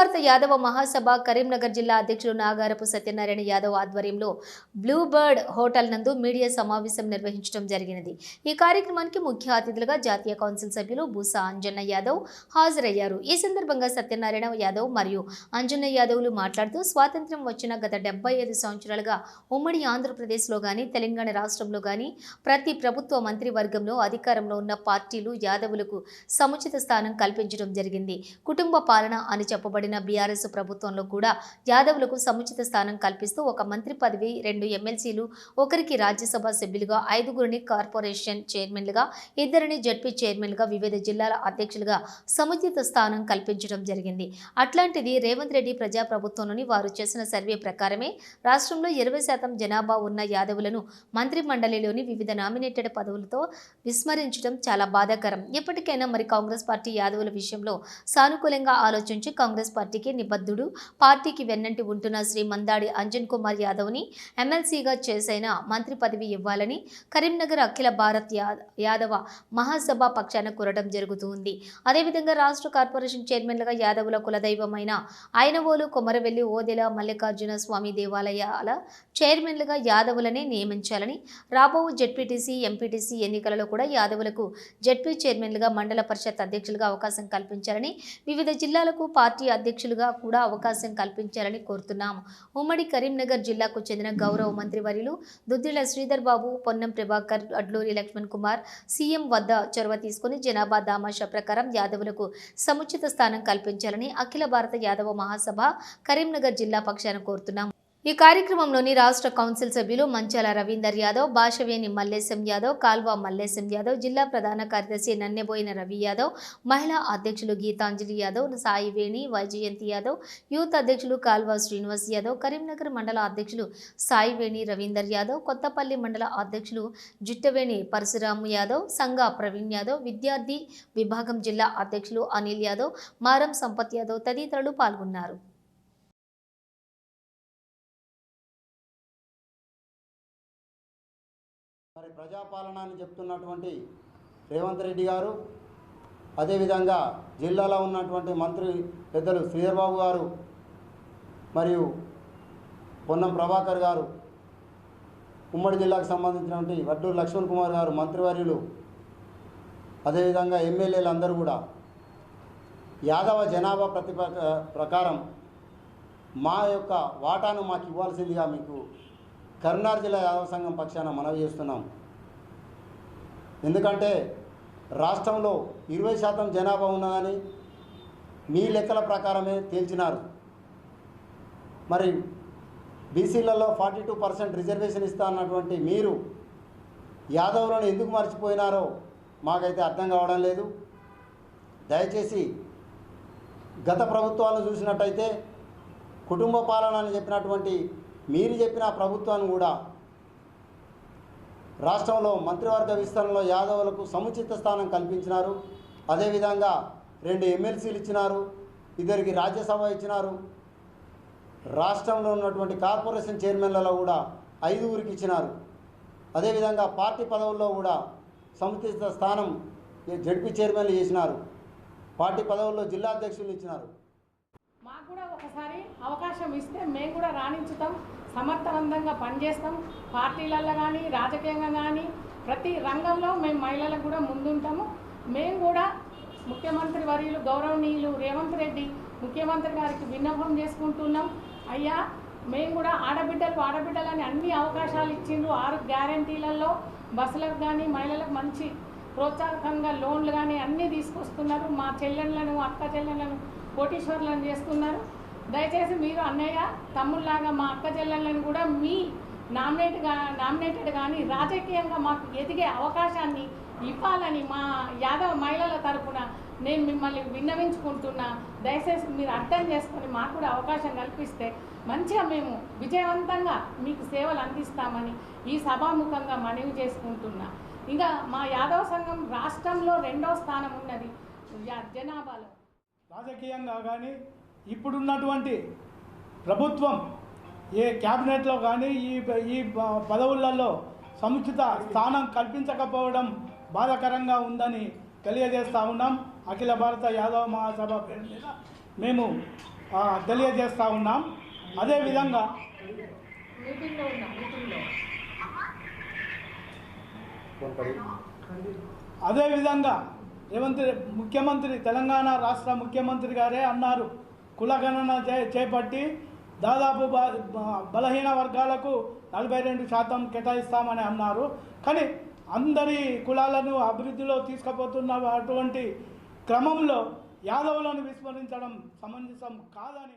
భారత యాదవ మహాసభ కరీంనగర్ జిల్లా అధ్యక్షుడు నాగారపు సత్యనారాయణ యాదవ్ ఆధ్వర్యంలో బ్లూ బర్డ్ హోటల్ నందు మీడియా సమావేశం నిర్వహించడం జరిగినది. ఈ కార్యక్రమానికి ముఖ్య అతిథులుగా జాతీయ కౌన్సిల్ సభ్యులు బూసా అంజన్న యాదవ్ హాజరయ్యారు. ఈ సందర్భంగా సత్యనారాయణ యాదవ్ మరియు అంజన్న యాదవ్లు మాట్లాడుతూ స్వాతంత్ర్యం వచ్చిన గత డెబ్బై ఐదు సంవత్సరాలుగా ఉమ్మడి ఆంధ్రప్రదేశ్లో గాని తెలంగాణ రాష్ట్రంలో కానీ ప్రతి ప్రభుత్వ మంత్రివర్గంలో అధికారంలో ఉన్న పార్టీలు యాదవులకు సముచిత స్థానం కల్పించడం జరిగింది. కుటుంబ పాలన అని చెప్పబడిన బీఆర్ఎస్ ప్రభుత్వంలో కూడా యాదవులకు సముచిత స్థానం కల్పిస్తూ ఒక మంత్రి పదవి రెండు ఎమ్మెల్సీలు ఒకరికి రాజ్యసభ సభ్యులుగా ఐదుగురిని కార్పొరేషన్ చైర్మన్లుగా ఇద్దరిని జడ్పీ చైర్మన్లుగా వివిధ జిల్లాల అధ్యక్షులుగా సముచిత స్థానం కల్పించడం జరిగింది. అట్లాంటిది రేవంత్ రెడ్డి ప్రజాప్రభుత్వంలోని వారు చేసిన సర్వే ప్రకారమే రాష్ట్రంలో ఇరవై శాతం జనాభా ఉన్న యాదవులను మంత్రి మండలిలోని వివిధ నామినేటెడ్ పదవులతో విస్మరించడం చాలా బాధాకరం. ఇప్పటికైనా మరి కాంగ్రెస్ పార్టీ యాదవుల విషయంలో సానుకూలంగా ఆలోచించి కాంగ్రెస్ పార్టీకి నిబద్ధుడు. పార్టీకి వెన్నంటి ఉంటున్న శ్రీ మందాడి అంజన్ కుమార్ యాదవ్ని ఎమ్మెల్సీగా చేసైన మంత్రి పదవి ఇవ్వాలని కరీంనగర్ అఖిల భారత్ యాదవ మహాసభ పక్షాన కోరడం జరుగుతుంది. అదేవిధంగా రాష్ట్ర కార్పొరేషన్ చైర్మన్లుగా యాదవుల కులదైవమైన ఆయనవోలు కొమరవెల్లి ఓదెల మల్లికార్జున స్వామి దేవాలయాల చైర్మన్లుగా యాదవులనే నియమించాలని రాబో జెడ్పీటీసీ ఎంపీటీసీ ఎన్నికలలో కూడా యాదవులకు జెడ్పీ చైర్మన్లుగా మండల పరిషత్ అధ్యక్షులుగా అవకాశం కల్పించాలని వివిధ జిల్లాలకు పార్టీ అధ్యక్షులుగా కూడా అవకాశం కల్పించాలని కోరుతున్నాము ఉమ్మడి కరీంనగర్ జిల్లాకు చెందిన గౌరవ మంత్రివర్యులు దుద్దిళ్ళ శ్రీధర్ బాబు పొన్నం ప్రభాకర్ అడ్లూరి లక్ష్మణ్ కుమార్ సీఎం వద్ద చొరవ తీసుకుని జనాభా దామాషా ప్రకారం యాదవులకు సముచిత స్థానం కల్పించాలని అఖిల భారత యాదవ మహాసభ కరీంనగర్ జిల్లా పక్షాన కోరుతున్నాము ఈ కార్యక్రమంలోని రాష్ట్ర కౌన్సిల్ సభ్యులు మంచాల రవీందర్ యాదవ్ భాషవేని మల్లేశం యాదవ్ కాల్వ మల్లేశం యాదవ్ జిల్లా ప్రధాన కార్యదర్శి నన్నెబోయిన రవి యాదవ్ మహిళా అధ్యక్షులు గీతాంజలి యాదవ్ సాయివేణి వైజయంతి యాదవ్ యూత్ అధ్యక్షులు కాల్వ శ్రీనివాస్ యాదవ్ కరీంనగర్ మండల అధ్యక్షులు సాయివేణి రవీందర్ యాదవ్ కొత్తపల్లి మండల అధ్యక్షులు జుట్టవేణి పరశురాము యాదవ్ సంఘ ప్రవీణ్ యాదవ్ విద్యార్థి విభాగం జిల్లా అధ్యక్షులు అనిల్ యాదవ్ మారం సంపత్ యాదవ్ తదితరులు పాల్గొన్నారు. మరి ప్రజాపాలన అని చెప్తున్నటువంటి రేవంత్ రెడ్డి గారు అదేవిధంగా జిల్లాలో ఉన్నటువంటి మంత్రి పెద్దలు శ్రీధర్బాబు గారు మరియు పొన్నం ప్రభాకర్ గారు ఉమ్మడి జిల్లాకు సంబంధించినటువంటి వడ్డూరు లక్ష్మణ్ కుమార్ గారు మంత్రివర్యులు అదేవిధంగా ఎమ్మెల్యేలు అందరూ కూడా. యాదవ జనాభా ప్రతిప ప్రకారం మా యొక్క వాటాను మాకు ఇవ్వాల్సిందిగా మీకు కరీంనగర్ జిల్లా యాదవ సంఘం పక్షాన మనవి చేస్తున్నాం. ఎందుకంటే రాష్ట్రంలో ఇరవై శాతం జనాభా ఉన్నదని మీ లెక్కల ప్రకారమే తేల్చినారు. మరి బీసీలలో ఫార్టీ టూ పర్సెంట్ రిజర్వేషన్ ఇస్తా అన్నటువంటి మీరు యాదవులను ఎందుకు మర్చిపోయినారో మాకైతే అర్థం కావడం లేదు. దయచేసి గత ప్రభుత్వాలను చూసినట్టయితే కుటుంబ పాలన అని చెప్పినటువంటి మీరు చెప్పిన ప్రభుత్వాన్ని కూడా రాష్ట్రంలో మంత్రివర్గ విస్తరణలో యాదవులకు సముచిత స్థానం కల్పించినారు. అదేవిధంగా రెండు ఎమ్మెల్సీలు ఇచ్చినారు. ఇద్దరికి రాజ్యసభ ఇచ్చినారు. రాష్ట్రంలో ఉన్నటువంటి కార్పొరేషన్ చైర్మన్లలో కూడా ఐదుగురికి ఇచ్చినారు. అదేవిధంగా పార్టీ పదవుల్లో కూడా సముచిత స్థానం జడ్పీ చైర్మన్లు చేసినారు. పార్టీ పదవుల్లో జిల్లా అధ్యక్షులు ఇచ్చినారు. మాకు కూడా ఒకసారి అవకాశం ఇస్తే మేము కూడా రాణించుతాం. సమర్థవంతంగా పనిచేస్తాం. పార్టీలలో కానీ రాజకీయంగా కానీ ప్రతి రంగంలో మేము మహిళలకు కూడా ముందుంటాము. మేము కూడా ముఖ్యమంత్రి వర్యులు గౌరవనీయులు రేవంత్ రెడ్డి ముఖ్యమంత్రి గారికి విన్నపం చేసుకుంటున్నాం. అయ్యా మేము కూడా ఆడబిడ్డలు ఆడబిడ్డలని అన్ని అవకాశాలు ఇచ్చిండ్రు. ఆరు గ్యారంటీలలో బస్సులకు కానీ మహిళలకు మంచి ప్రోత్సాహకంగా లోన్లు కానీ అన్నీ తీసుకొస్తున్నారు. మా చెల్లెళ్ళను అక్క చెల్లెళ్ళను కోటీశ్వర్లను చేస్తున్నారు. దయచేసి మీరు అన్నయ్య తమ్ముళ్ళలాగా మా అక్క చెల్లెళ్ళని కూడా మీ నామినేట్గా నామినేటెడ్ కానీ రాజకీయంగా మాకు ఎదిగే అవకాశాన్ని ఇవ్వాలని మా యాదవ మహిళల తరపున నేను మిమ్మల్ని విన్నవించుకుంటున్నా. దయచేసి మీరు అర్థం చేసుకొని మాకు కూడా అవకాశం కల్పిస్తే మంచిగా మేము విజయవంతంగా మీకు సేవలు అందిస్తామని ఈ సభాముఖంగా మనవి చేసుకుంటున్నా. ఇంకా మా యాదవ సంఘం రాష్ట్రంలో రెండో స్థానం ఉన్నది. యా- జనాభాలో. రాజకీయంగా కానీ ఇప్పుడున్నటువంటి ప్రభుత్వం ఏ క్యాబినెట్లో కానీ ఈ ఈ పదవులలో సముచిత స్థానం కల్పించకపోవడం బాధాకరంగా ఉందని తెలియజేస్తా ఉన్నాం. అఖిల భారత యాదవ మహాసభ పేరు మీద మేము తెలియజేస్తూ ఉన్నాం. అదేవిధంగా అదేవిధంగా రేవంత్ ముఖ్యమంత్రి తెలంగాణ రాష్ట్ర ముఖ్యమంత్రి గారే అన్నారు. కులగణన చే చేపట్టి దాదాపు బలహీన వర్గాలకు నలభై రెండు శాతం కేటాయిస్తామని అన్నారు. కానీ అందరి కులాలను అభివృద్ధిలో తీసుకుపోతున్న అటువంటి క్రమంలో యాదవులను విస్మరించడం సమంజసం కాదని